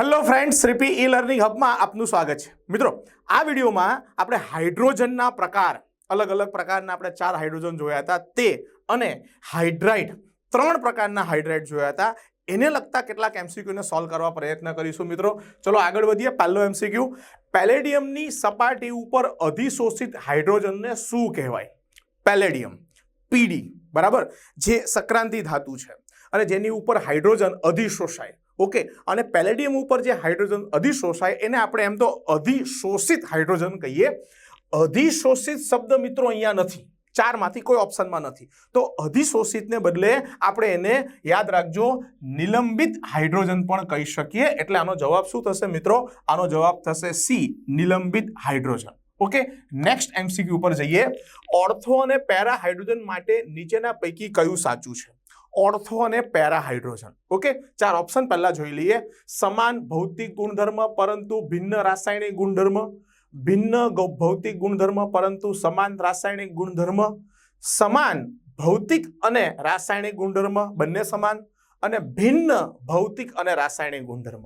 Hello friends RP e learning હબમાં આપનું સ્વાગત છે. મિત્રો, આ વિડીયોમાં આપણે હાઇડ્રોજનના પ્રકાર, અલગ અલગ પ્રકારના આપણે ચાર હાઇડ્રોજન જોયા હતા. તે અને હાઇડ્રાઇડ, ત્રણ પ્રકારના હાઇડ્રાઇડ જોયા હતા. એને લગતા કેટલાક એમસીક્યુને સોલ્વ કરવા પ્રયત્ન કરીશું મિત્રો. ચલો આગળ વધીએ, પહેલો એમસીક્યુ. પેલેડિયમની સપાટી ઉપર અધિશોષિત હાઇડ્રોજનને શું કહેવાય? પેલેડિયમ, પીડી, બરાબર? જે સંક્રાંતિ ધાતુ છે. અને જેની ઉપર હાઇડ્રોજન અધિશોષાય. ઓકે અને પેલેડિયમ ઉપર જે હાઇડ્રોજન અધિશોષાય, એને આપણે એમ તો અધિશોષિત હાઇડ્રોજન કહીએ. અધિશોષિત શબ્દ મિત્રો અહીંયા નથી. ચારમાંથી કોઈ ઓપ્શનમાં નથી. તો અધિશોષિતને બદલે આપણે એને યાદ રાખજો, નિલંબિત હાઇડ્રોજન પણ કહી શકીએ. એટલે આનો જવાબ શું થશે મિત્રો? આનો જવાબ થશે સી નિલંબિત હાઇડ્રોજન ઓકે નેક્સ્ટ એમસીક્યુ ઉપર જઈએ. ઓર્થો અને પેરા હાઇડ્રોજન માટે નીચેના પૈકી કયું સાચું છે? ઓર્થો અને પેરા હાઇડ્રોજન ઓકે? ચાર ઓપ્શન પહેલા જોઈ લઈએ. સમાન ભૌતિક ગુણધર્મ પરંતુ ભિન્ન રાસાયણિક ગુણધર્મ. ભિન્ન ભૌતિક ગુણધર્મ પરંતુ સમાન રાસાયણિક ગુણધર્મ. સમાન ભૌતિક અને રાસાયણિક ગુણધર્મ બંને સમાન અને ભિન્ન ભૌતિક અને રાસાયણિક ગુણધર્મ.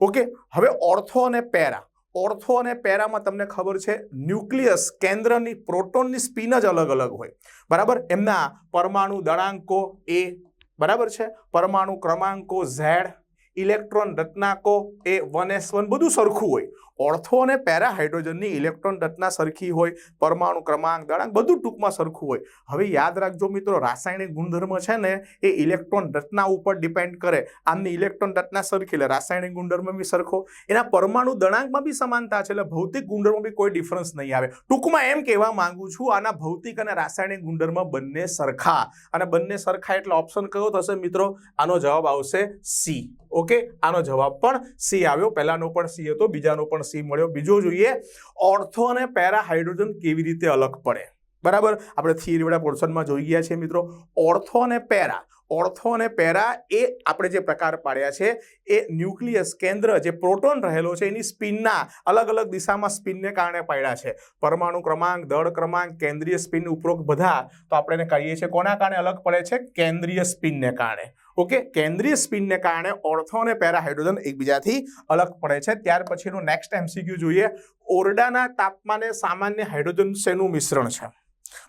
ઓકે? હવે ઓર્થો અને પેરા. ઓર્થો અને પેરામાં તમને ખબર છે, ન્યુક્લિયસ કેન્દ્રની પ્રોટોનની સ્પિન જ અલગ અલગ હોય. બરાબર? એમના પરમાણુ દળાંકો એ, બરાબર છે? પરમાણુ ક્રમાંકો ઝેડ ઇલેક્ટ્રોન રચનાકો એ વન એસ વન બધું સરખું હોય. ઓર્થો અને પેરા હાઇડ્રોજનની ઇલેક્ટ્રોન રચના સરખી હોય, પરમાણુ ક્રમાંક દળાંક બધું ટૂંકમાં સરખું હોય. હવે યાદ રાખજો મિત્રો, રાસાયણિક ગુણધર્મ છે ને, એ ઇલેક્ટ્રોન રચના ઉપર ડિપેન્ડ કરે. આમની ઇલેક્ટ્રોન રચના સરખી એટલે રાસાયણિક ગુણધર્મ બી સરખો. એના પરમાણુ દળાંકમાં બી સમાનતા છે એટલે ભૌતિક ગુણધર્મ બી કોઈ ડિફરન્સ નહીં આવે. ટૂંકમાં એમ કહેવા માંગુ છું, આના ભૌતિક અને રાસાયણિક ગુણધર્મ બંને સરખા. અને બંને સરખા એટલે ઓપ્શન કયો થશે મિત્રો? આનો જવાબ આવશે સી. ઓકે? આનો જવાબ પણ સી આવ્યો. પહેલાનો પણ સી હતો, બીજાનો પણ સી મળ્યો. બીજો જોઈએ, ઓર્થો અને પેરા હાઇડ્રોજન કેવી રીતે અલગ પડે? બરાબર? આપણે થિયરીવાળા પોર્શનમાં જોઈ ગયા છે મિત્રો. ઓર્થો અને પેરા. ઓર્થો અને પેરા એ આપણે જે પ્રકાર પાડ્યા છે, એ ન્યુક્લિયસ કેન્દ્ર જે પ્રોટોન રહેલો છે, એની સ્પિનના અલગ અલગ દિશામાં સ્પિનને કારણે પાડ્યા છે. પરમાણુ ક્રમાંક, દળ ક્રમાંક, કેન્દ્રીય સ્પિન ઉપરોક્ત બધા. તો આપણે એને કહીએ છીએ, કોના કારણે અલગ પડે છે? કેન્દ્રીય સ્પિનને કારણે. ઓકે, કેન્દ્રીય સ્પિનને કારણે ઓર્થો અને પેરા હાઇડ્રોજન એકબીજાથી અલગ પડે છે. ત્યાર પછીનું નેક્સ્ટ એમસીક્યુ જોઈએ. ઓરડાના તાપમાને સામાન્ય હાઇડ્રોજન શેનું મિશ્રણ છે?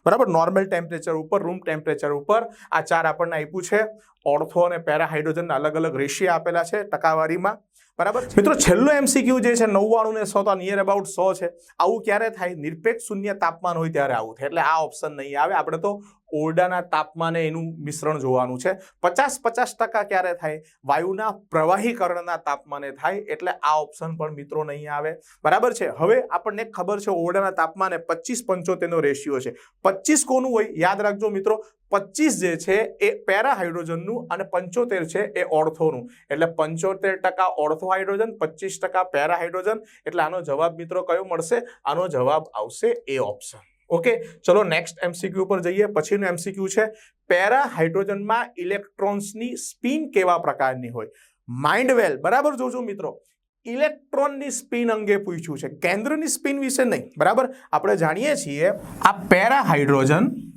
બરાબર? નોર્મલ ટેમ્પરેચર ઉપર રૂમ ટેમ્પરેચર ઉપર આ ચાર આપણને આપ્યું છે. ઓર્થો અને પેરા હાઇડ્રોજનના અલગ અલગ રેશિયા આપેલા છે ટકાવારીમાં. બરાબર? મિત્રો, છેલ્લો એમસીક્યુ જે છે, નવ્વાણું ને સો તો નિયર અબાઉટ સો છે. આવું ક્યારે થાય? નિરપેક્ષ શૂન્ય તાપમાન હોય ત્યારે આવું થાય. એટલે આ ઓપ્શન નહીં આવે. આપણે તો ઓરડાના તાપમાને એનું મિશ્રણ જોવાનું છે. પચાસ પચાસ ટકા ક્યારે થાય? વાયુના પ્રવાહીકરણના તાપમાને થાય. એટલે આ ઓપ્શન પણ મિત્રો નહીં આવે. બરાબર છે? હવે આપણને ખબર છે, ઓરડાના તાપમાને પચીસ પંચોતેરનો રેશિયો છે. પચીસ કોનું હોય? યાદ રાખજો મિત્રો પચીસ જે છે એ પેરા હાઇડ્રોજનનું અને પંચોતેર છે એ ઓર્થોનું. એટલે પંચોતેર ટકા ઓર્થો હાઇડ્રોજન પચીસ ટકા પેરા હાઇડ્રોજન એટલે આનો જવાબ મિત્રો કયો મળશે? આનો જવાબ આવશે એ ઓપ્શન. ઓકે? ચલો નેક્સ્ટ એમસીક્યુ પર જઈએ. પછીનું એમસીક્યુ છે. પેરા હાઇડ્રોજનમાં ઇલેક્ટ્રોન્સની સ્પિન કેવા પ્રકારની હોય? માઇન્ડવેલ બરાબર જોજો મિત્રો. ઇલેક્ટ્રોનની સ્પિન અંગે પૂછ્યું છે. કેન્દ્રની સ્પિન વિશે નહીં. બરાબર? આપણે જાણીએ છીએ આ પેરા હાઇડ્રોજન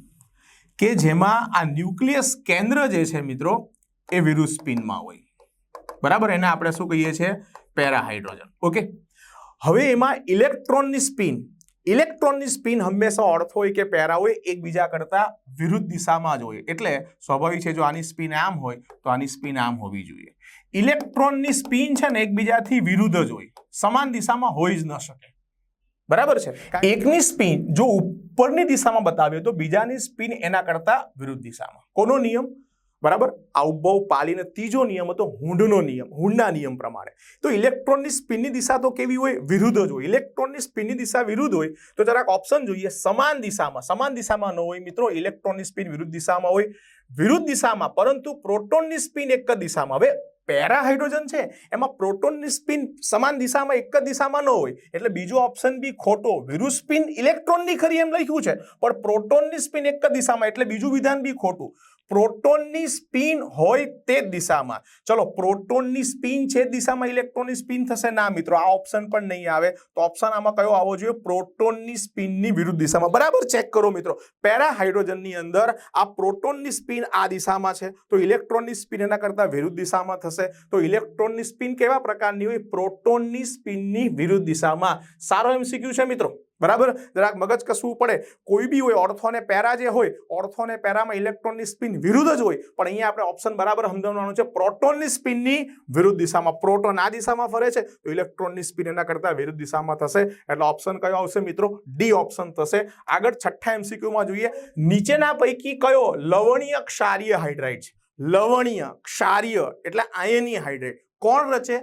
કે જેમાં આ ન્યુક્લિયસ કેન્દ્ર જે છે મિત્રો એ વિરુદ્ધ સ્પિનમાં હોય. બરાબર? એને આપણે શું કહીએ છીએ? Para hydrogen okay? હવે એમાં ઇલેક્ટ્રોનની સ્પિન. ઇલેક્ટ્રોનની સ્પિન હંમેશા અર્થ હોય કે પેરા હોય એકબીજા કરતા વિરુદ્ધ દિશામાં જ હોય. એટલે સ્વાભાવિક છે જો આની સ્પિન આમ હોય તો આની સ્પિન આમ હોવી જોઈએ. ઇલેક્ટ્રોનની સ્પિન છે ને એકબીજાથી વિરુદ્ધ જ હોય. સમાન દિશામાં હોઈ જ ન શકે. બરાબર છે? એકની સ્પિન જો ઉપરની દિશામાં બતાવીએ તો બીજાની સ્પિન એના કરતા વિરુદ્ધ દિશામાં. કોનો નિયમ? બરાબર? આઉટબાઉ પાલીને ત્રીજો નિયમ હતો, હુંડનો નિયમ, હુંડના નિયમ પ્રમાણે. તો ઇલેક્ટ્રોનની સ્પિનની દિશા તો કેવી હોય? વિરુદ્ધ જ હોય. ઇલેક્ટ્રોનની સ્પિનની દિશા વિરુદ્ધ હોય, તો જરાક ઓપ્શન જોઈએ, સમાન દિશામાં. સમાન દિશામાં ન હોય મિત્રો, ઇલેક્ટ્રોનની સ્પિન વિરુદ્ધ દિશામાં હોય, વિરુદ્ધ દિશામાં. પરંતુ પ્રોટોનની સ્પિન એક જ દિશામાં. હવે પેરા હાઇડ્રોજન છે, એમાં પ્રોટોનની સ્પિન સમાન દિશામાં એક જ દિશામાં ન હોય, એટલે બીજો ઓપ્શન બી ખોટો વિરુદ્ધ સ્પિન ઇલેક્ટ્રોનની ખરી એમ લખ્યું છે, પણ પ્રોટોનની સ્પિન એક જ દિશામાં, એટલે બીજું વિધાન બી ખોટું. પ્રોટોનની સ્પિન હોય તે દિશામાં. ચલો, પ્રોટોનની સ્પિન છે દિશામાં ઇલેક્ટ્રોનની સ્પિન થશે? ના, મિત્રો, આ ઓપ્શન પણ નહીં આવે. તો ઓપ્શન આમાં કયો આવવો જોઈએ? પ્રોટોનની સ્પિનની વિરુદ્ધ દિશામાં. બરાબર ચેક કરો, મિત્રો. પેરા હાઇડ્રોજનની અંદર આ પ્રોટોનની સ્પિન આ દિશામાં છે. તો ઇલેક્ટ્રોનની સ્પિન એના કરતાં વિરુદ્ધ દિશામાં થશે. તો ઇલેક્ટ્રોનની સ્પિન કેવા પ્રકારની હોય? પ્રોટોનની સ્પિનની વિરુદ્ધ દિશામાં. સારો એમસીક્યુ છે, મિત્રો? બરાબર? જરાક મગજ કસવું પડે. કોઈ બી હોય ઓર્થો અને પેરા જે હોય ઓર્થો અને પેરામાં ઇલેક્ટ્રોનની સ્પિન વિરુદ્ધ જ હોય. પણ અહીંયા આપણે ઓપ્શન બરાબર સમજાવવાનું છે, પ્રોટોનની સ્પિનની વિરુદ્ધ દિશામાં. પ્રોટોન આ દિશામાં ફરે છે, તો ઇલેક્ટ્રોનની સ્પિન એના કરતાં વિરુદ્ધ દિશામાં થશે. એટલે ઓપ્શન કયો આવશે મિત્રો? ડી ઓપ્શન થશે. આગળ છઠ્ઠા એમસીક્યુમાં જોઈએ. નીચેના પૈકી કયો? લવણીય ક્ષારીય હાઇડ્રાઇડ છે. લવણીય ક્ષારીય, એટલે આયનીય હાઇડ્રાઇડ. કોણ રચે?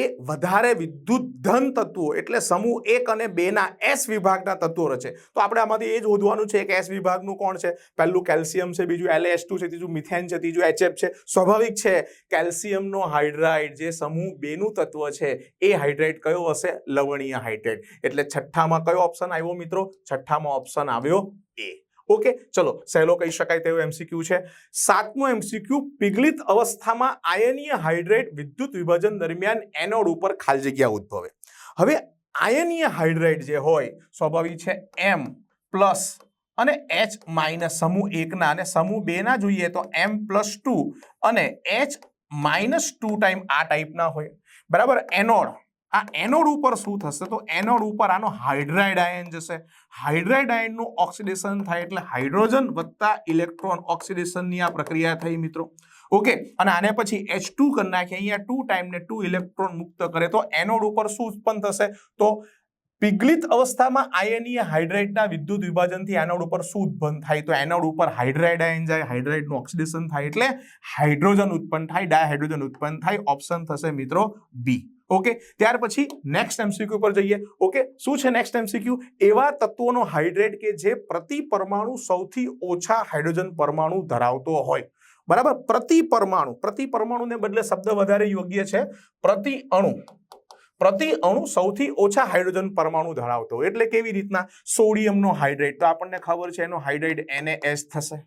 એ વધારે વિદ્યુત ધન તત્વો એટલે સમૂહ એક અને બેના એસ વિભાગના તત્વો રચે તો આપણે આમાંથી એ જ શોધવાનું છે કે એસ વિભાગનું કોણ છે? પહેલું કેલ્શિયમ છે, બીજું એલએસ ટુ છે, ત્રીજું મિથેન છે, ત્રીજું એચએફ છે. સ્વાભાવિક છે, કેલ્શિયમનો હાઇડ્રાઇડ જે સમૂહ બેનું તત્વ છે, એ હાઇડ્રાઇડ કયો હશે? લવણીય હાઇડ્રાઇડ. એટલે છઠ્ઠામાં કયો ઓપ્શન આવ્યો મિત્રો? છઠ્ઠામાં ઓપ્શન આવ્યો એ ઓકે, ચલો, સહેલો કહી શકાય તેવો એમસીક્યુ છે. સાતમો એમસીક્યુ પિગલિત અવસ્થામાં આયનીય હાઇડ્રેટ વિદ્યુત વિભાજન દરમિયાન એનોડ ઉપર ખાલી જગ્યા ઉદ્ભવે. હવે આયનીય હાઇડ્રેટ જે હોય, સ્વાભાવિક છે એમ પ્લસ અને એચ માઇનસ સમૂહ એકના અને સમૂહ બેના જોઈએ તો એમ પ્લસ ટુ અને એચ માઇનસ ટુ ટાઈમ આ ટાઈપના હોય. બરાબર? એનોડ આ એનોડ ઉપર શું થશે? તો એનોડ ઉપર આનો હાઇડ્રાઇડ આયન જશે. હાઇડ્રાઇડ આયનનું ઓક્સિડેશન થાય એટલે હાઇડ્રોજન વત્તા ઇલેક્ટ્રોન ઓક્સિડેશનની આ પ્રક્રિયા થઈ મિત્રો. ઓકે, અને આને પછી એચ ટુ કરી નાખીએ. અહીંયા ટુ ટાઈમને ટુ ઇલેક્ટ્રોન મુક્ત કરે. તો એનોડ ઉપર શું ઉત્પન્ન થશે? તો પિગલિત અવસ્થામાં આયનીય હાઇડ્રાઇડના વિદ્યુત વિભાજનથી એનોડ ઉપર શું ઉત્પન્ન થાય? તો એનોડ ઉપર હાઇડ્રાઇડ આયન જાય, હાઇડ્રાઇડનું ઓક્સિડેશન થાય એટલે હાઇડ્રોજન ઉત્પન્ન થાય, ડાયહાઇડ્રોજન ઉત્પન્ન થાય. ઓપ્શન થશે મિત્રો બી ઓકે ત્યાર પછી નેક્સ્ટ એમસીક્યુ પર જઈએ. ઓકે શું છે નેક્સ્ટ એમસીક્યુ એવા તત્વોનો હાઇડ્રેટ કે જે પ્રતિ પરમાણુ સૌથી ઓછા હાઇડ્રોજન પરમાણુ ધરાવતો હોય. બરાબર? પ્રતિ પરમાણુ, પ્રતિ પરમાણુને બદલે શબ્દ વધારે યોગ્ય છે. પ્રતિ અણુ પ્રતિ અણુ સૌથી ઓછા હાઇડ્રોજન પરમાણુ ધરાવતો એટલે કેવી રીતના? સોડિયમનો હાઇડ્રેટ તો આપણને ખબર છે એનો હાઇડ્રેટ NaS થશે.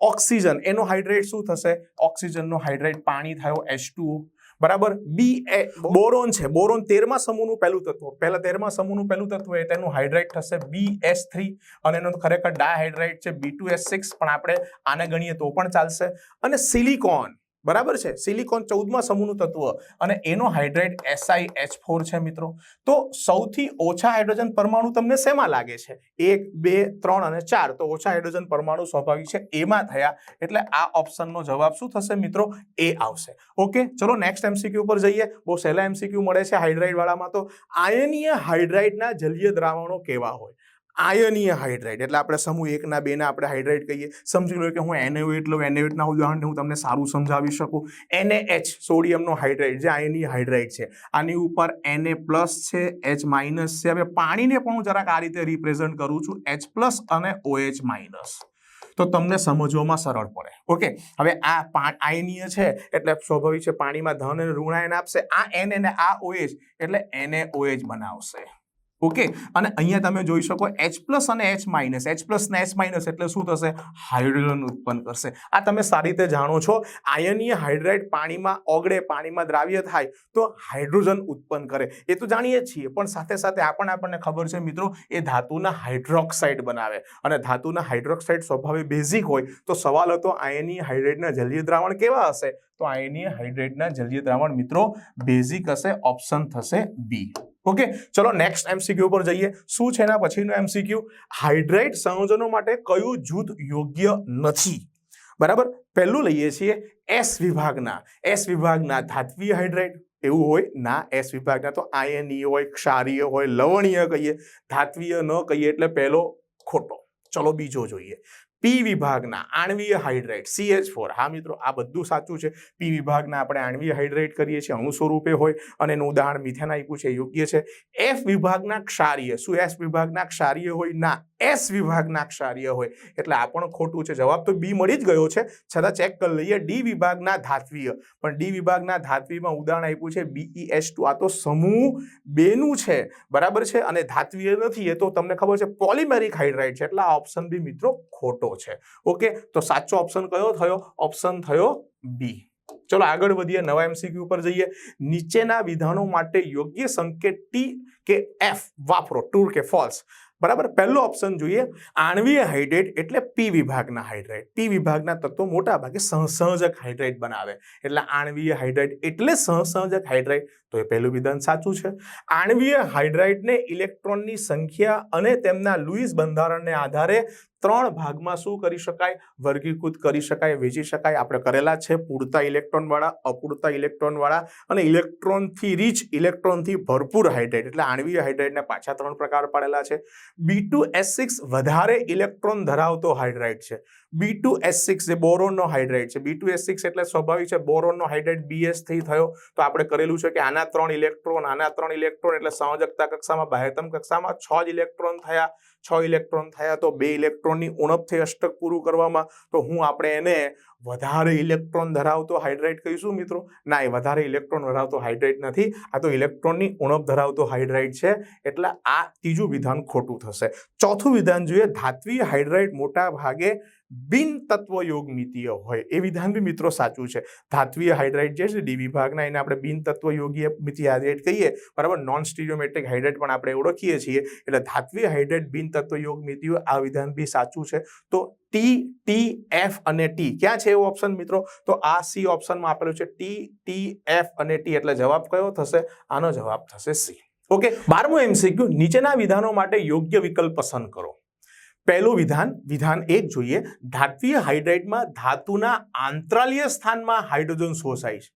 ઓક્સિજન, એનો હાઇડ્રેટ શું થશે? ઓક્સિજનનો હાઇડ્રેટ પાણી થયો H2O બરાબર? બી એ બોરોન છે. બોરોન તેરમા સમૂહનું પહેલું તત્વ. પહેલા તેરમા સમૂહનું પહેલું તત્વ એટલે એનું હાઇડ્રેટ થશે બી એસ થ્રી અને એનો ખરેખર ડાયહાઇડ્રાઇટ છે બી ટુ એસ સિક્સ પણ આપણે આને ગણીએ તો પણ ચાલશે. અને સિલિકોન બરાબર છે? સિલિકોન ચૌદમાં સમૂહનું તત્વ અને એનો હાઇડ્રેટ એસઆઈ એચ ફોર છે મિત્રો. તો સૌથી ઓછા હાઇડ્રોજન પરમાણુ તમને શેમાં લાગે છે? એક, બે, ત્રણ અને ચાર. તો ઓછા હાઇડ્રોજન પરમાણુ સ્વાભાવિક છે, એમાં થયા. એટલે આ ઓપ્શનનો જવાબ શું થશે મિત્રો? એ આવશે. ઓકે, ચલો નેક્સ્ટ એમસીક્યુ પર જઈએ. બહુ સહેલા એમસીક્યુ મળે છે હાઇડ્રાઇડ વાળામાં તો. આયનીય હાઇડ્રાઇડના જલીય દ્રાવણો કેવા હોય? આયનીય હાઇડ્રાઇડ. એટલે આપણે સમૂહ એકના બેના આપણે હાઇડ્રાઇડ કહીએ. સમજી લો કે હું એનએવેટ લઉં એનએવેટના ઉદાહરણ હું તમને સારું સમજાવી શકું. NaH સોડિયમનો હાઇડ્રાઇડ, જે આયનીય હાઇડ્રાઇડ છે. આની ઉપર એનએ પ્લસ છે, એચ માઇનસ છે. હવે પાણીને પણ હું જરાક આ રીતે રિપ્રેઝન્ટ કરું છું. એચ પ્લસ અને ઓએચ માઇનસ. તો તમને સમજવામાં સરળ પડે. ઓકે? હવે આ આયનીય છે, એટલે સ્વાભાવિક છે પાણીમાં ધન અને ઋણાયન આપશે. આ એન અને આ ઓએચ, એટલે NaOH બનાવશે. ઓકે? અને અહીંયા તમે જોઈ શકો એચ પ્લસ અને એચ માઇનસ એચ પ્લસ ને એચ માઇનસ એટલે શું થશે? હાઇડ્રોજન ઉત્પન્ન કરશે. આ તમે સારી રીતે જાણો છો, આયનીય હાઇડ્રાઇડ પાણીમાં ઓગળે, પાણીમાં દ્રાવ્ય થાય, તો હાઇડ્રોજન ઉત્પન્ન કરે. એ તો જાણીએ છીએ, પણ સાથે સાથે આ પણ આપણને ખબર છે મિત્રો, એ ધાતુના હાઇડ્રોક્સાઇડ બનાવે. અને ધાતુના હાઇડ્રોક્સાઇડ સ્વભાવે બેઝિક હોય, તો સવાલ હતો આયનીય હાઇડ્રેટના જલીય દ્રાવણ કેવા હશે? તો આયનીય હાઇડ્રેટના જલીય દ્રાવણ મિત્રો, બેઝિક હશે, ઓપ્શન થશે બી ઓકે ચલો નેક્સ્ટ એમસીક્યુ પર જઈએ. શું છે એના પછીનું એમસીક્યુ હાઇડ્રેટ સંયોજનો માટે કયું જૂથ યોગ્ય નથી? બરાબર? પહેલું લઈએ છીએ એસ વિભાગના. એસ વિભાગના ધાત્વીય હાઇડ્રેટ એવું હોય? ના એસ વિભાગના તો આયનીય હોય, ક્ષારીય હોય, લવણીય કહીએ. ધાત્વીય ન કહીએ એટલે પહેલો ખોટો. ચલો બીજો જોઈએ. પી વિભાગના આણવીય હાઇડ્રેટ સીએચ ફોર હા, મિત્રો, આ બધું સાચું છે. પી વિભાગના આપણે આણવીય હાઇડ્રેટ કરીએ છીએ, અણુ સ્વરૂપે હોય અને એનું ઉદાહરણ મિથેન આપ્યું છે યોગ્ય છે. એફ વિભાગના ક્ષારીય. શું એફ વિભાગના ક્ષારીય હોય? ના. એસ વિભાગના ક્ષારીય હોય. એટલે આ પણ ખોટું છે. જવાબ તો બી મળી જ ગયો છે. છતાં ચેક કરી લઈએ. ડી વિભાગના ધાત્વીય. પણ ડી વિભાગના ધાત્વીમાં ઉદાહરણ આપ્યું છે બીઈ એસ ટુ. આ તો સમૂહ બેનું છે. બરાબર છે? અને ધાત્વીય નથી. એ તો તમને ખબર છે પોલિમેરિક હાઇડ્રાઇડ છે. એટલે આ ઓપ્શન બી મિત્રો ખોટો છે. ઓકે તો સાચો ઓપ્શન કયો થયો? ઓપ્શન થયો બી ચલો આગળ વધીએ. નવા એમસીક્યુ ઉપર જઈએ. નીચેના વિધાનો માટે યોગ્ય સંકેત ટી કે એફ વાપરો. ટૂર કે ફોલ્સ બરાબર? પહેલો ઓપ્શન જોઈએ આણવીય હાઇડ્રેટ એટલે પી વિભાગના હાઇડ્રેટ પી વિભાગના તત્વો મોટા ભાગે સહસંયોજક હાઇડ્રેટ બનાવે. એટલે આણવીય હાઇડ્રેટ એટલે સહસંયોજક હાઇડ્રેટ તો એ પહેલું વિધાન સાચું છે. આણવીય હાઇડ્રાઇડને ઇલેક્ટ્રોનની સંખ્યા અને તેમના લુઈસ બંધારણને આધારે ત્રણ ભાગમાં શું કરી શકાય? વર્ગીકૃત કરી શકાય, વેચી શકાય. આપણે કરેલા છે પૂરતા ઇલેક્ટ્રોનવાળા, અપૂરતા ઇલેક્ટ્રોનવાળા અને ઇલેક્ટ્રોનથી રીચ ઇલેક્ટ્રોનથી ભરપૂર હાઇડ્રેટ એટલે આણવીય હાઇડ્રેટને પાછા ત્રણ પ્રકાર પાડેલા છે. બી ટુ એસ સિક્સ વધારે ઇલેક્ટ્રોન ધરાવતો હાઇડ્રાઇટ છે. બી ટુ એસ સિક્સ જે બોરોનનો હાઇડ્રાઇટ છે. બી ટુ એસ સિક્સ એટલે સ્વાભાવિક છે, બોરોનનો હાઇડ્રાઇટ બીએસથી થયો. તો આપણે કરેલું છે કે આના ત્રણ ઇલેક્ટ્રોન, આના ત્રણ ઇલેક્ટ્રોન એટલે સંયોજકતા કક્ષામાં, બાહ્યતમ કક્ષામાં છ જ ઇલેક્ટ્રોન થયા. છ ઇલેક્ટ્રોન થયા તો બે ઇલેક્ટ્રોનની ઉણપ થઈ અષ્ટક પૂરું કરવામાં. તો હું આપણે એને વધારે ઇલેક્ટ્રોન ધરાવતો હાઇડ્રાઇટ કહીશું મિત્રો? ના, એ વધારે ઇલેક્ટ્રોન ધરાવતો હાઇડ્રાઇટ નથી. આ તો ઇલેક્ટ્રોનની ઉણપ ધરાવતો હાઇડ્રાઇટ છે. એટલે આ ત્રીજું વિધાન ખોટું થશે. ચોથું વિધાન જોઈએ, ધાત્વીય હાઇડ્રાઇટ મોટા ભાગે બિન તત્વયોગમિતીય હોય એ વિધાન બી મિત્રો સાચું છે. ધાત્વીય હાઇડ્રાઇટ જે છે ડી વિભાગના એને આપણે બિન તત્વયોગીય મિતિ હાઇડ્રેટ કહીએ, બરાબર? નોન સ્ટીરિયોમેટ્રિક હાઇડ્રેટ પણ આપણે ઓળખીએ છીએ. એટલે ધાત્વીય હાઇડ્રેટ બિન તત્વયોગમિતીય આ વિધાન બી સાચું છે. તો ટી ટી એફ અને ટી ક્યાં છે એવો ઓપ્શન મિત્રો? તો આ સી ઓપ્શનમાં આપેલું છે ટી ટી એફ અને ટી એટલે જવાબ કયો થશે? આનો જવાબ થશે સી ઓકે બારમું એમસીક્યુ નીચેના વિધાનો માટે યોગ્ય વિકલ્પ પસંદ કરો. પહેલું વિધાન વિધાન એક જોઈએ. ધાત્વીય હાઇડ્રાઇડમાં ધાતુના આંતરાલીય સ્થાનમાં હાઇડ્રોજન શોષાય છે.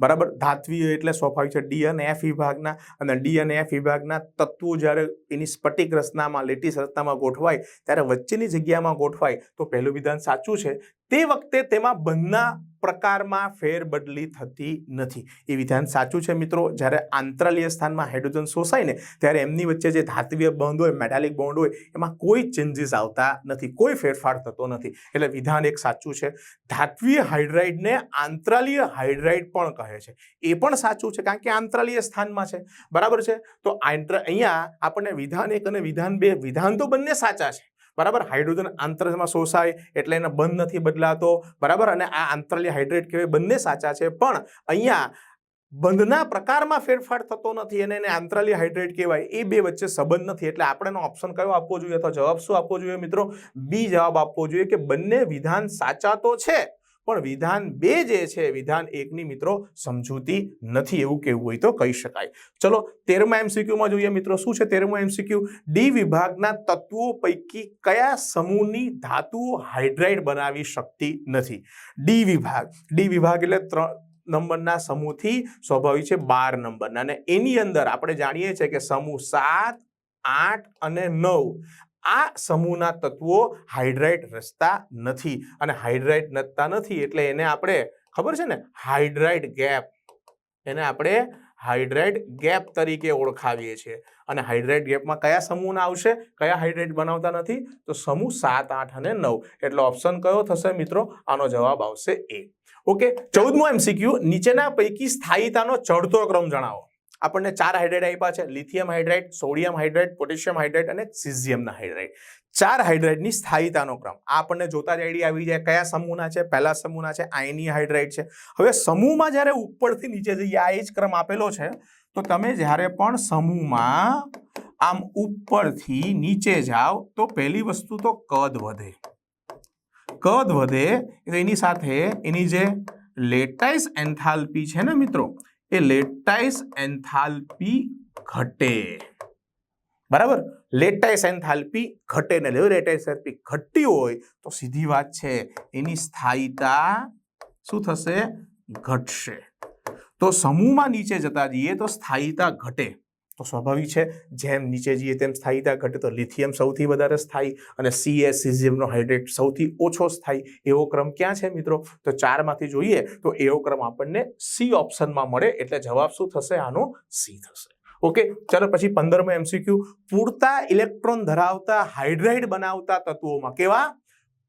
બરાબર? ધાત્વીય એટલે સ્વાભાવિક છે? ડી અને એફ વિભાગના. અને ડી અને એફ વિભાગના તત્વો જ્યારે એની સ્ફટિક રચનામાં, લેટીસ રચનામાં ગોઠવાય, ત્યારે વચ્ચેની જગ્યામાં ગોઠવાય. તો પહેલું વિધાન સાચું છે. તે વખતે તેમાં બંધના પ્રકારમાં ફેરબદલી થતી નથી. એ વિધાન સાચું છે મિત્રો? જ્યારે આંતરાલીય સ્થાનમાં હાઇડ્રોજન શોષાય ને, ત્યારે એમની વચ્ચે જે ધાતવીય બોન્ડ હોય મેટાલિક બોન્ડ હોય, એમાં કોઈ ચેન્જીસ આવતા નથી. કોઈ ફેરફાર થતો નથી. એટલે વિધાન એક સાચું છે. ધાત્વીય હાઇડ્રાઇડને આંતરાલીય હાઇડ્રાઇડ પણ કહે છે. એ પણ સાચું છે, કારણ કે આંતરાલીય સ્થાનમાં છે. બરાબર છે? તો અહીંયા આપણને વિધાન એક અને વિધાન બે, વિધાન તો બંને સાચા છે. બરાબર? હાઇડ્રોજન આંતરમાં શોષાય એટલે એને બંધ નથી બદલાતો. બરાબર? અને આ આંતરલી હાઇડ્રેટ કહેવાય, બંને સાચા છે. પણ અહીંયા બંધના પ્રકારમાં ફેરફાર થતો નથી અને એને આંતરાલી હાઇડ્રેટ કહેવાય. એ બે વચ્ચે સંબંધ નથી. એટલે આપણે ઓપ્શન કયો આપવો જોઈએ? અથવા જવાબ શું આપવો જોઈએ મિત્રો? બી જવાબ આપવો જોઈએ કે બંને વિધાન સાચા તો છે. પણ વિધાન બે જે છે, વિધાન એકની મિત્રો સમજૂતી નથી એવું કહેવું હોય તો કહી શકાય. ચલો, તેરમા એમસીક્યુમાં જોઈએ મિત્રો, શું છે તેરમો એમસીક્યુ? ડી વિભાગના તત્વો પૈકી કયા સમૂહની ધાતુઓ હાઇડ્રાઇડ બનાવી શકતી નથી? ડી વિભાગ. ડી વિભાગ એટલે ત્રણ નંબરના સમૂહથી સ્વાભાવિક છે બાર નંબરના. અને એની અંદર આપણે જાણીએ છીએ કે સમૂહ સાત, આઠ અને નવ આ સમૂહના તત્વો હાઇડ્રાઇટ રચતા નથી અને હાઇડ્રાઇટ નચતા નથી એટલે એને આપણે, ખબર છે ને? Hydride gap. એને આપણે હાઇડ્રાઇટ ગેપ તરીકે ઓળખાવીએ છીએ. અને હાઇડ્રાઇટ ગેપમાં કયા સમૂહના આવશે? કયા હાઇડ્રાઇટ બનાવતા નથી? તો સમૂહ સાત, આઠ અને નવ. એટલે ઓપ્શન કયો થશે મિત્રો? આનો જવાબ આવશે એ. Okay, ચૌદમો MCQ. નીચેના પૈકી સ્થાયીતાનો ચડતો ક્રમ જણાવો. આપણને ચાર હાઇડ્રેટ આપ્યા છે. Lithium hydrate sodium hydrate potassium hydrate અને સિઝિયમના હાઇડ્રેટ ચાર હાઇડ્રેટની સ્થાયીતાનો ક્રમ. આ આપણને જોતા જ આઈડિયા આવી જાય કયા સમૂહના છે, પહેલા સમૂહના છે, આયની હાઇડ્રેટ છે. હવે સમૂહમાં જ્યારે ઉપરથી નીચે જઈએ, આ એ જ ક્રમ આપેલો છે, તો તમે જ્યારે પણ સમૂહમાં આમ ઉપરથી નીચે જાઓ, તો પહેલી વસ્તુ તો કદ વધે. કદ વધે એની સાથે એની જે લેટાઇસ એન્થાલ્પી છે ને મિત્રો લેટાઇસ એન્થાલ્પી ઘટે. બરાબર? લેટાઇસ એન્થાલ્પી ઘટે ને લેટાઇસ એન્થાલ્પી ઘટતી હોય તો સીધી વાત છે, એની સ્થાયીતા શું થશે? ઘટશે. તો સમૂહમાં નીચે જતા જઈએ તો સ્થાયીતા ઘટે. તો સ્વાભાવિક છે, જેમ નીચે જઈએ તેમ સ્થાયીતા ઘટે તો લિથિયમ સૌથી વધારે સ્થાયી અને સીએસ સિઝિયમનો હાઇડ્રેટ સૌથી ઓછો સ્થાયી. એવો ક્રમ ક્યાં છે મિત્રો? તો ચારમાંથી જોઈએ તો એવો ક્રમ આપણને સી ઓપ્શનમાં મળે, એટલે જવાબ શું થશે? આનો સી થશે. ઓકે, ચાલો પછી પંદરમો એમસીક્યુ પૂરતા ઇલેક્ટ્રોન ધરાવતા હાઇડ્રાઇડ બનાવતા તત્વોમાં કેવા?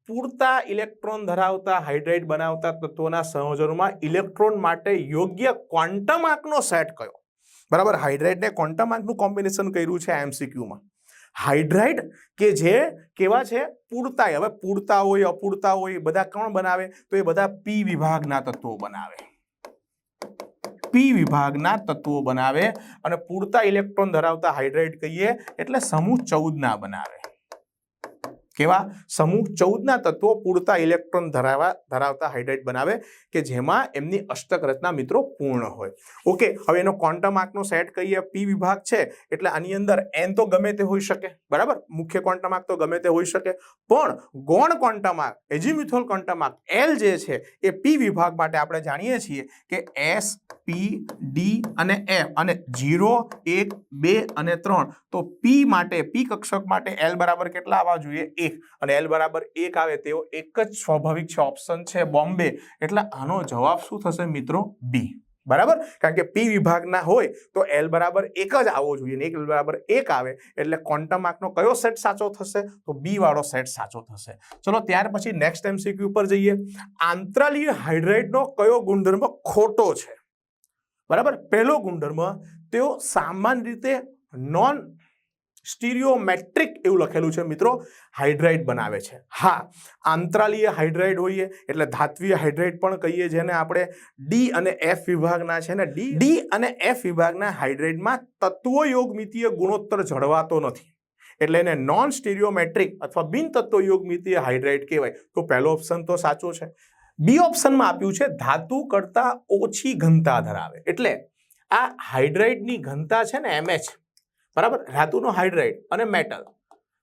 પૂરતા ઇલેક્ટ્રોન ધરાવતા હાઇડ્રાઇડ બનાવતા તત્વોના સંયોજનોમાં ઇલેક્ટ્રોન માટે યોગ્ય ક્વોન્ટમ આંકનો સેટ કયો? બરાબર? હાઇડ્રાઇડને ક્વોન્ટમ આંકનું કોમ્બિનેશન કર્યું છે એમસીક્યુમાં. હાઇડ્રાઇડ કે જે કેવા છે? પૂરતા હવે પૂરતા હોય, અપૂરતા હોય બધા કોણ બનાવે? તો એ બધા પી વિભાગના તત્વો બનાવે. પી વિભાગના તત્વો બનાવે અને પૂરતા ઇલેક્ટ્રોન ધરાવતા હાઇડ્રાઇડ કહીએ એટલે સમૂહ ચૌદના બનાવે. કેવા સમૂહ ચૌદના તત્વો પૂરતા ઇલેક્ટ્રોન ધરાવવા ધરાવતા હાઇડ્રાઇડ બનાવે કે જેમાં એમની અષ્ટક રચના મિત્રો પૂર્ણ હોય. ઓકે હવે એનો ક્વોન્ટમ આંકનો સેટ કહીએ પી વિભાગ છે એટલે આની અંદર એન તો ગમે તે હોઈ શકે બરાબર? મુખ્ય ક્વોન્ટમ આંક તો ગમે તે હોઈ શકે. પણ ગૌણ ક્વોન્ટમ આંક એજીમ્યુથોલ ક્વોન્ટમ આંક એલ જે છે એ પી વિભાગ માટે આપણે જાણીએ છીએ કે એસ પી ડી અને એફ અને જીરો એક બે અને ત્રણ. તો પી માટે પી કક્ષક માટે એલ બરાબર કેટલા આવવા જોઈએ? એક અને એલ બરાબર એક આવે તેવો એક જ સ્વાભાવિક છે. ઓપ્શન છે બોમ્બે એટલે આનો જવાબ શું થશે મિત્રો? બી બરાબર? કારણ કે પી વિભાગના હોય તો એલ બરાબર એક જ આવવો જોઈએ ને એક બરાબર એક આવે એટલે ક્વોન્ટમ માર્કનો કયો સેટ સાચો થશે? તો બી વાળો સેટ સાચો થશે. ચલો ત્યાર પછી નેક્સ્ટ એમસીક્યુ ઉપર જઈએ. આંતરાલીય હાઇડ્રાઇડનો કયો ગુણધર્મ ખોટો છે? બરાબર? પહેલો ગુણધર્મ તેઓ સામાન્ય રીતે નોન સ્ટીરિયોમેટ્રિક એવું લખેલું છે મિત્રો હાઇડ્રાઇડ બનાવે છે. હા આંતરાલીય હાઇડ્રાઇડ હોઈએ એટલે ધાત્વીય હાઇડ્રાઇડ પણ કહીએ જેને આપણે ડી અને એફ વિભાગના છે ને ડી ડી અને એફ વિભાગના હાઇડ્રાઇડમાં તત્વયોગમિતીય ગુણોત્તર જળવાતો નથી. એટલે એને નોન સ્ટીરિયોમેટ્રિક અથવા બિન તત્વયોગમિતીય હાઇડ્રાઇડ કહેવાય. તો પહેલો ઓપ્શન તો સાચો છે. બી ઓપ્શનમાં આપ્યું છે ધાતુ કરતાં ઓછી ઘનતા ધરાવે. એટલે આ હાઇડ્રાઇડની ઘનતા છે ને એમએચ બરાબર? ધાતુનો હાઇડ્રાઇડ અને મેટલ.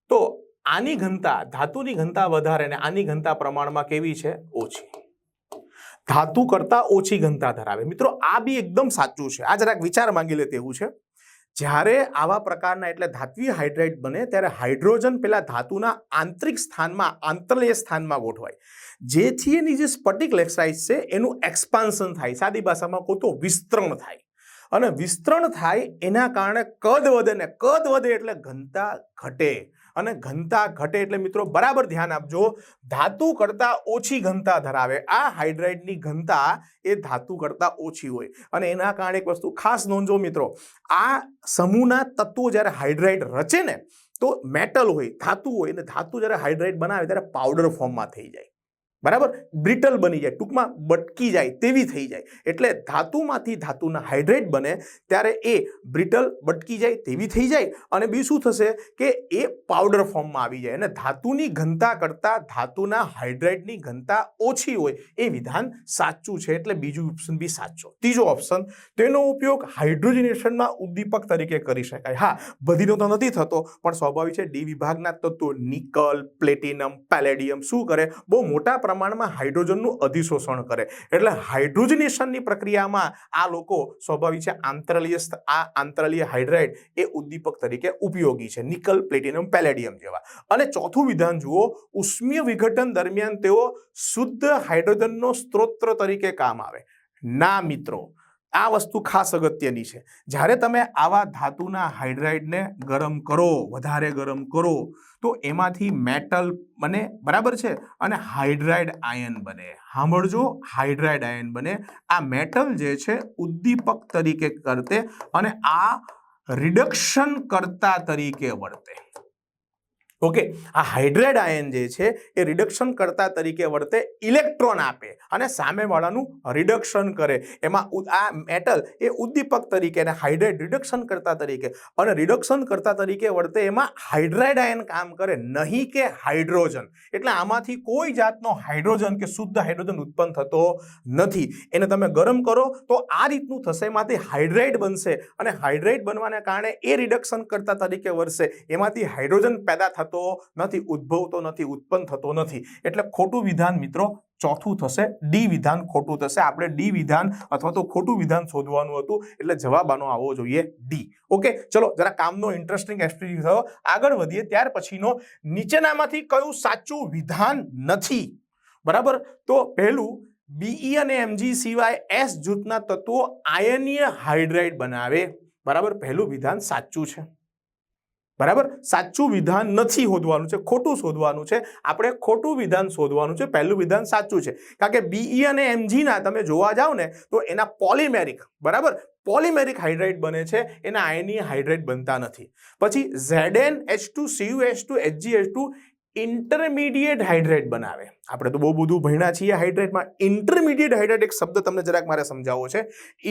તો આની ઘનતા, ધાતુની ઘનતા વધારે અને આની ઘનતા પ્રમાણમાં કેવી છે? ઓછી. ધાતુ કરતા ઓછી ઘનતા ધરાવે. મિત્રો, આ બી એકદમ સાચું છે. આ જરાક વિચાર માંગી લે તેવું છે. જ્યારે આવા પ્રકારના એટલે ધાત્વીય હાઇડ્રાઇડ બને, ત્યારે હાઇડ્રોજન પેલા ધાતુના આંતરિક સ્થાનમાં, આંતરલેય સ્થાનમાં ગોઠવાય. જેથી એની જે સ્પટિક લેક્સાઇઝ છે, એનું એક્સપાન્શન થાય. સાદી ભાષામાં કહું તો વિસ્તરણ થાય. અને વિસ્તરણ થાય એના કારણે કદ વધે ને કદ વધે એટલે ઘનતા ઘટે. અને ઘનતા ઘટે એટલે મિત્રો બરાબર ધ્યાન આપજો, ધાતુ કરતા ઓછી ઘનતા ધરાવે. આ હાઇડ્રાઇડની ઘનતા એ ધાતુ કરતાં ઓછી હોય. અને એના કારણે એક વસ્તુ ખાસ નોંધો મિત્રો, આ સમૂહના તત્વો જ્યારે હાઇડ્રાઇડ રચે ને, તો મેટલ હોય, ધાતુ હોય, અને ધાતુ જ્યારે હાઇડ્રાઇડ બનાવે ત્યારે પાવડર ફોર્મમાં થઈ જાય. બરાબર? બ્રિટલ બની જાય, ટૂંકમાં બટકી જાય તેવી થઈ જાય. એટલે ધાતુમાંથી ધાતુના હાઇડ્રેટ બને ત્યારે એ બ્રિટલ બટકી જાય તેવી થઈ જાય અને બી શું થશે કે એ પાવડર ફોર્મમાં આવી જાય અને ધાતુની ઘનતા કરતાં ધાતુના હાઇડ્રેટની ઘનતા ઓછી હોય એ વિધાન સાચું છે. એટલે બીજું ઓપ્શન બી સાચો. ત્રીજો ઓપ્શન તેનો ઉપયોગ હાઇડ્રોજનેશનમાં ઉદ્દીપક તરીકે કરી શકાય. હા, બધીનો તો નથી થતો, પણ સ્વાભાવિક છે, ડી વિભાગના તત્વો, નિકલ, પ્લેટિનમ, પેલેડિયમ, શું કરે? બહુ મોટા પ્રમાણમાં હાઇડ્રોજનનું અધિશોષણ કરે. એટલે હાઇડ્રોજનેશનની પ્રક્રિયામાં આ લોકો સ્વાભાવિક છે આંતરલીય આ આંતરલીય હાઇડ્રાઇડ એ ઉદ્દીપક તરીકે ઉપયોગી છે, નિકલ પ્લેટિનમ પેલેડિયમ જેવા. અને ચોથું વિધાન જુઓ, ઉષ્મીય વિઘટન દરમિયાન તેઓ શુદ્ધ હાઇડ્રોજનનો સ્ત્રોત તરીકે કામ આવે. ના મિત્રો આ વસ્તુ ખાસ અગત્યની છે. જ્યારે તમે આવા ધાતુના હાઇડ્રાઇડને ગરમ કરો, વધારે ગરમ કરો, તો એમાંથી મેટલ બને, બરાબર છે? અને હાઇડ્રાઇડ આયન બને. સાંભળજો, હાઇડ્રાઇડ આયન બને. આ મેટલ જે છે, ઉદ્દીપક તરીકે કરતે અને આ રિડક્શન કરતા તરીકે વર્તે. ઓકે, આ હાઇડ્રેડ આયન જે છે એ રિડક્શન કરતા તરીકે વર્તે, ઇલેક્ટ્રોન આપે અને સામેવાળાનું રિડક્શન કરે. એમાં આ મેટલ એ ઉદ્દીપક તરીકે અને હાઇડ્રેડ રિડક્શન કરતા તરીકે, અને રિડક્શન કરતા તરીકે વર્તે એમાં હાઇડ્રાઇડ આયન કામ કરે, નહીં કે હાઇડ્રોજન. એટલે આમાંથી કોઈ જાતનો હાઇડ્રોજન કે શુદ્ધ હાઇડ્રોજન ઉત્પન્ન થતો નથી. એને તમે ગરમ કરો તો આ રીતનું થશે, એમાંથી હાઇડ્રાઇડ બનશે. અને હાઇડ્રાઇડ બનવાને કારણે એ રિડક્શન કરતા તરીકે વર્તે એમાંથી હાઇડ્રોજન પેદા થતો નથી ઉદ્ભવતો નથી, ઉત્પન્ન થતો નથી. એટલે ખોટું વિધાન મિત્રો ચોથું થશે, ડી વિધાન ખોટું થશે. આપણે ડી વિધાન અથવા તો ખોટું વિધાન શોધવાનું હતું, એટલે જવાબ આનો આવવો જોઈએ ડી. ઓકે, ચલો, જરા કામનો ઇન્ટરેસ્ટિંગ એક્સપિરિયન્સ થયો. આગળ વધીએ, ત્યાર પછીનો, નીચેનામાંથી કયું સાચું વિધાન નથી? બરાબર? તો પહેલું બીઈ અને એમજી સિવાય એસ જૂથના તત્વો આયનીય હાઇડ્રાઇડ બનાવે. બરાબર? પહેલું વિધાન સાચું છે. બરાબર? સાચું વિધાન નથી શોધવાનું છે, ખોટું શોધવાનું છે. આપણે ખોટું વિધાન શોધવાનું છે, પહેલું વિધાન સાચું છે. કારણ કે બીઈ અને એમજીના તમે જોવા જાઓ ને, તો એના પોલિમેરિક, બરાબર? પોલિમેરિક હાઇડ્રેટ બને છે, એના આયનીય હાઇડ્રેટ બનતા નથી. પછી Z N H two CU H two HG H two intermediate hydrate બનાવે. આપણે તો બહુ બધું ભણ્યા છીએ હાઇડ્રેટમાં ઇન્ટરમીડિયેટ હાઇડ્રેટ એક શબ્દ તમને જરાક મારે સમજાવવો છે.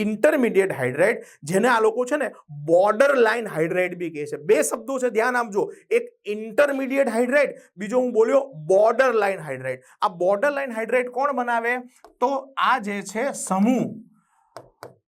ઇન્ટરમીડિયેટ હાઇડ્રેટ જેને આ લોકો છે ને બોર્ડર લાઇન હાઇડ્રેટ બી કહે છે. બે શબ્દો છે, ધ્યાન આપજો. એક ઇન્ટરમીડિયેટ હાઇડ્રેટ બીજો હું બોલ્યો બોર્ડર લાઇન હાઇડ્રેટ આ બોર્ડર લાઇન હાઇડ્રેટ કોણ બનાવે? તો આ જે છે સમૂહ,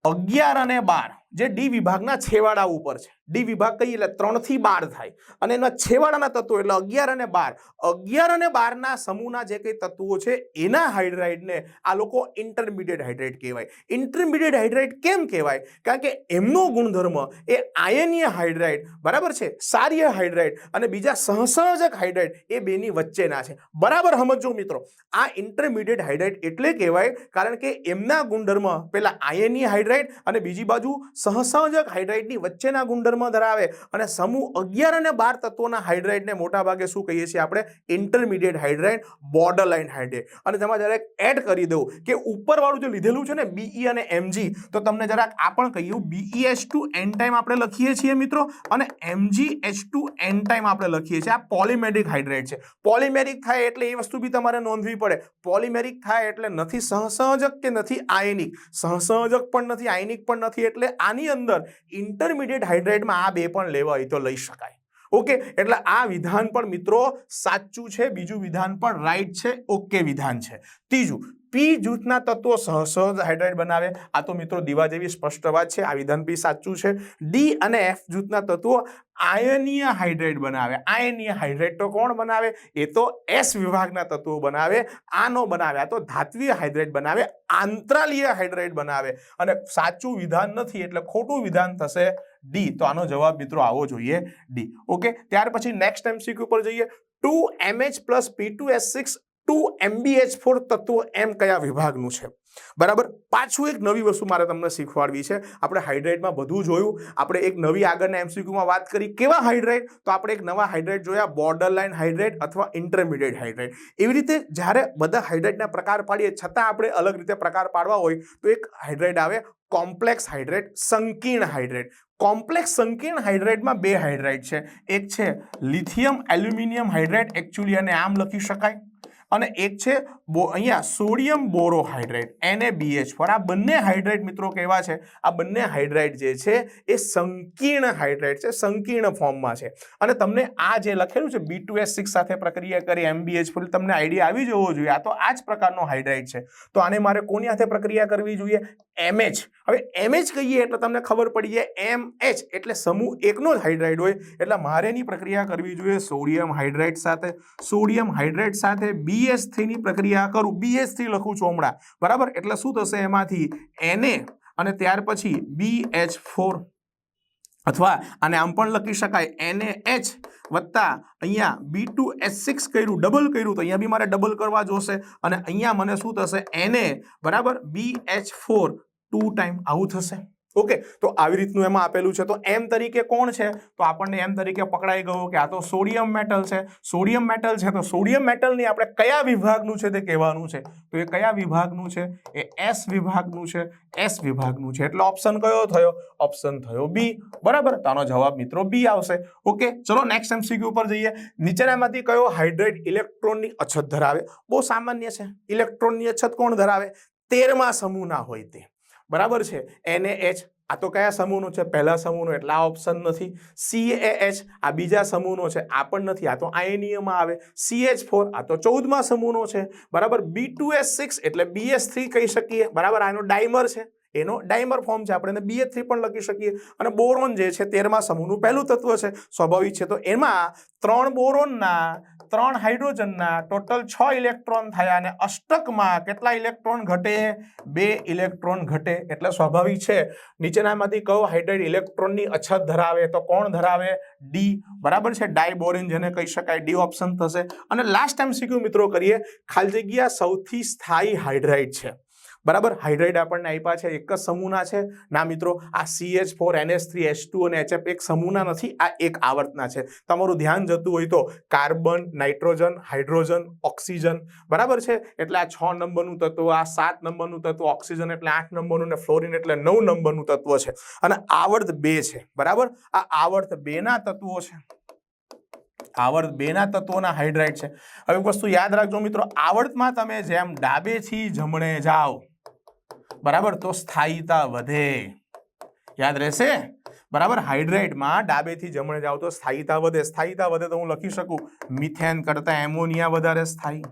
અગિયાર અને બાર. જે ડી વિભાગના છેવાડા ઉપર છે. ડી વિભાગ કહીએ એટલે ત્રણથી બાર થાય. અને એના છેવાડાના તત્વો એટલે અગિયાર અને બાર. અગિયાર અને બારના સમૂહના જે કંઈ તત્વો છે, એના હાઇડ્રાઇડને આ લોકો ઇન્ટરમીડિયેટ હાઇડ્રેટ કહેવાય. ઇન્ટરમીડિયેટ હાઇડ્રેટ કેમ કહેવાય? કારણ કે એમનો ગુણધર્મ એ આયનીય હાઇડ્રાઇડ, બરાબર છે? સારીય હાઇડ્રાઇડ અને બીજા સહસંયોજક હાઇડ્રાઇડ એ બેની વચ્ચેના છે. બરાબર સમજો મિત્રો. આ ઇન્ટરમીડિયેટ હાઇડ્રાઇડ એટલે કહેવાય કારણ કે એમના ગુણધર્મ પેલા આયનીય હાઇડ્રાઇડ અને બીજી બાજુ સહસંયોજક હાઇડ્રાઇડની વચ્ચેના ગુણધર્મ ધરાવે અને સમૂહ અગિયાર અને બાર તત્વોના હાઇડ્રાઇડને મોટા ભાગે શું કહીએ છીએ આપણે? Intermediate hydride border line hydrate. અને તેમાં જરાક એડ કરી દઉં કે ઉપરવાળું જે લીધેલું છે ને બીઈ અને એમજી તો તમને જરાક આ પણ કહ્યું BE H two N time આપણે લખીએ છીએ મિત્રો અને MG H two N time આપણે લખીએ છીએ. આ પોલિમેરિક હાઇડ્રેટ છે. પોલિમેરિક થાય એટલે એ વસ્તુ બી તમારે નોંધવી પડે. પોલિમેરિક થાય એટલે નથી સહસંયોજક કે નથી આયનિક. સહસંયોજક પણ નથી, આયનિક પણ નથી એટલે આની અંદર ઇન્ટરમીડિયેટ હાઇડ્રેટમાં આ બે પણ લેવા હોય તો લઈ શકાય. ઓકે એટલે આ વિધાન પણ મિત્રો સાચું છે, બીજું વિધાન પણ રાઈટ છે ઓકે વિધાન છે. ત્રીજું પી જૂથના તત્વો સહસહજ હાઇડ્રેટ બનાવે. આ તો મિત્રો દીવા જેવી સ્પષ્ટ વાત છે. આ વિધાન પી સાચું છે. ડી અને એફ જૂથના તત્વો આયનીય હાઇડ્રેટ બનાવે. આયનીય હાઇડ્રેટ તો કોણ બનાવે? એ તો એસ વિભાગના તત્વો બનાવે. આનો બનાવે. આ તો ધાત્વીય હાઇડ્રેટ બનાવે. આંતરાલીય હાઇડ્રેટ બનાવે. અને સાચું વિધાન નથી એટલે ખોટું વિધાન થશે ડી. તો આનો જવાબ મિત્રો આવો જોઈએ ડી. ઓકે? ત્યાર પછી નેક્સ્ટ એમસીક્યુ પર જઈએ. Two MH plus P two S six two MBH four તત્વો એમ કયા વિભાગનું છે? બરાબર? પાછું એક નવી વસ્તુ મારે તમને શીખવાડવી છે. આપણે હાઇડ્રેટમાં બધું જોયું. આપણે એક નવી આગળના એમસીક્યુમાં વાત કરી. કેવા હાઇડ્રેટ તો આપણે એક નવા હાઇડ્રેટ જોયા બોર્ડર લાઇન હાઇડ્રેટ અથવા ઇન્ટરમીડિયેટ હાઇડ્રેટ એવી રીતે જ્યારે બધા હાઇડ્રેટના પ્રકાર પાડીએ, છતાં આપણે અલગ રીતે પ્રકાર પાડવા હોય, તો એક હાઇડ્રેટ આવે, કોમ્પ્લેક્સ હાઇડ્રેટ સંકીર્ણ હાઇડ્રેટ કોમ્પ્લેક્સ સંકીર્ણ હાઇડ્રેટમાં બે હાઇડ્રેટ છે. એક છે લિથિયમ એલ્યુમિનિયમ હાઇડ્રેટ એકચ્યુઅલી અને આમ લખી શકાય. અને એક છે બો અહીંયા સોડિયમ બોરોહાઇડ્રેટ બીએચ ફોર આ બંને હાઇડ્રેટ મિત્રો કેવા છે? આ બંને હાઇડ્રેટ જે છે એ સંકીર્ણ હાઇડ્રેટ છે, સંકીર્ણ ફોર્મમાં છે. અને તમને આ જે લખેલું છે બી ટુ એસ સિક્સ સાથે પ્રક્રિયા કરી એમબીએચ ફોર તમને આઈડિયા આવી જવો જોઈએ. આ તો આ જ પ્રકારનો હાઇડ્રેટ છે. તો આને મારે કોની સાથે પ્રક્રિયા કરવી જોઈએ? એમએચ હવે એમએચ કહીએ એટલે તમને ખબર પડી જાય એમ એચ એટલે સમૂહ એકનો જ હાઇડ્રાઇડ હોય. એટલે મારે એની પ્રક્રિયા કરવી જોઈએ સોડિયમ હાઇડ્રાઇડ સાથે. સોડિયમ હાઇડ્રાઇડ સાથે બીએસ થ્રીની પ્રક્રિયા કરું બીએસ થ્રી લખું છું હમણાં. બરાબર? એટલે શું થશે એમાંથી? એને અને ત્યાર પછી બી એચ ફોર અથવા, આને આમ પણ લખી શકાય એને એચ વત્તા અહીંયા બી ટુ એચ સિક્સ કર્યું ડબલ કર્યું, તો અહીંયા બી મારે ડબલ કરવા જોશે. અને અહીંયા મને શું થશે? એને બરાબર? B H four two time આવું થશે. ઓકે, તો આવી રીતનું એમાં આપેલું છે. તો એમ તરીકે કોણ છે? તો આપણને એમ તરીકે પકડાઈ ગયો કે આ તો સોડિયમ મેટલ છે. સોડિયમ મેટલ છે તો સોડિયમ મેટલની આપણે કયા વિભાગનું છે તે કહેવાનું છે? તો એ કયા વિભાગનું છે? એ એસ વિભાગનું છે એસ વિભાગનું છે. એટલે ઓપ્શન કયો થયો? ઓપ્શન થયો બી બરાબર? તો જવાબ મિત્રો બી આવશે. ઓકે, ચલો નેક્સ્ટ એમસીક્યુ ઉપર જઈએ. નીચેનામાંથી કયો હાઇડ્રેટ ઇલેક્ટ્રોનની અછત ધરાવે? બહુ સામાન્ય છે. ઇલેક્ટ્રોનની અછત કોણ ધરાવે? તેરમા સમૂહના હોય તે. બરાબર છે? એને એચ આ તો કયા સમૂહનો છે? પહેલા સમૂહનો, એટલે આ ઓપ્શન નથી. સી એ એચ આ બીજા સમૂહનો છે. આ પણ નથી. આ તો આયનીયમાં આવે. સી એચ ફોર આ તો ચૌદમાં સમૂહનો છે. બરાબર? બી ટુ એસ સિક્સ એટલે બી એસ થ્રી કહી શકીએ. બરાબર? આનો ડાયમર છે. એનો ડાયમર ફોર્મ છે. આપણે એને બીએ થ્રી પણ લખી શકીએ. અને બોરોન જે છે તેરમા સમૂહનું પહેલું તત્વ છે. સ્વાભાવિક છે તો એમાં ત્રણ બોરોનના, ત્રણ હાઇડ્રોજનના ટોટલ છ ઇલેક્ટ્રોન થયા અને અષ્ટકમાં કેટલા ઇલેક્ટ્રોન ઘટે? બે ઇલેક્ટ્રોન ઘટે. એટલે સ્વાભાવિક છે. નીચેનામાંથી કયો હાઇડ્રેડ ઇલેક્ટ્રોનની અછત ધરાવે તો કોણ ધરાવે? ડી બરાબર છે? ડાયબોરિન જેને કહી શકાય. ડી ઓપ્શન થશે. અને લાસ્ટ ટાઈમ શીખ્યું મિત્રો કરીએ. ખાલી જગ્યા સૌથી સ્થાયી હાઇડ્રાઇટ છે. બરાબર? હાઇડ્રાઇડ આપણને આપ્યા છે, એક જ સમૂહના છે. ના મિત્રો, આ C H four NS three H two અને એચએફ એક સમૂહના નથી, આ એક આવર્તના છે. તમારું ધ્યાન જતું હોય તો કાર્બન, નાઇટ્રોજન, હાઇડ્રોજન, ઓક્સિજન, બરાબર છે? એટલે આ છ નંબરનું તત્વ, આ સાત નંબરનું તત્વ, ઓક્સિજન એટલે આઠ નંબરનું અને ફ્લોરિન એટલે નવ નંબરનું તત્વ છે. અને આવર્ત બે છે, બરાબર? આ આવર્ત બેના તત્વો છે. આવર્ત બેના તત્વોના હાઇડ્રાઇડ છે. હવે વસ્તુ યાદ રાખજો મિત્રો, આવર્તમાં તમે જેમ ડાબેથી જમણે જાઓ બરાબર? તો સ્થાયીતા વધે. યાદ રહેશે? બરાબર? હાઇડ્રેટમાં ડાબેથી જમણે જાઓ તો સ્થાયીતા વધે. સ્થાયીતા વધે તો હું લખી શકું, મિથેન કરતાં એમોનિયા વધારે સ્થાયી.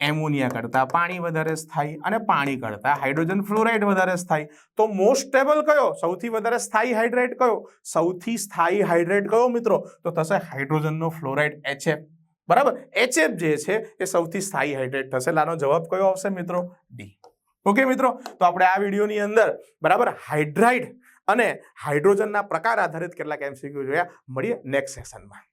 એમોનિયા કરતાં પાણી વધારે સ્થાયી અને પાણી કરતાં હાઇડ્રોજન ફ્લોરાઇડ વધારે સ્થાયી. તો મોસ્ટ સ્ટેબલ કયો? સૌથી વધારે સ્થાયી હાઇડ્રેટ કયો? સૌથી સ્થાયી હાઇડ્રેટ કયો મિત્રો? તો થશે હાઇડ્રોજનનો ફ્લોરાઇડ એચએફ બરાબર? એચએફ જે છે એ સૌથી સ્થાયી હાઇડ્રેટ થશે. લાનો જવાબ કયો આવશે મિત્રો? ડી ઓકે મિત્રો? તો આપણે આ વિડીયોની અંદર બરાબર હાઇડ્રાઇડ અને હાઇડ્રોજનના પ્રકાર આધારિત કેટલાક એમસીક્યુ જોયા. મળીએ નેક્સ્ટ સેશનમાં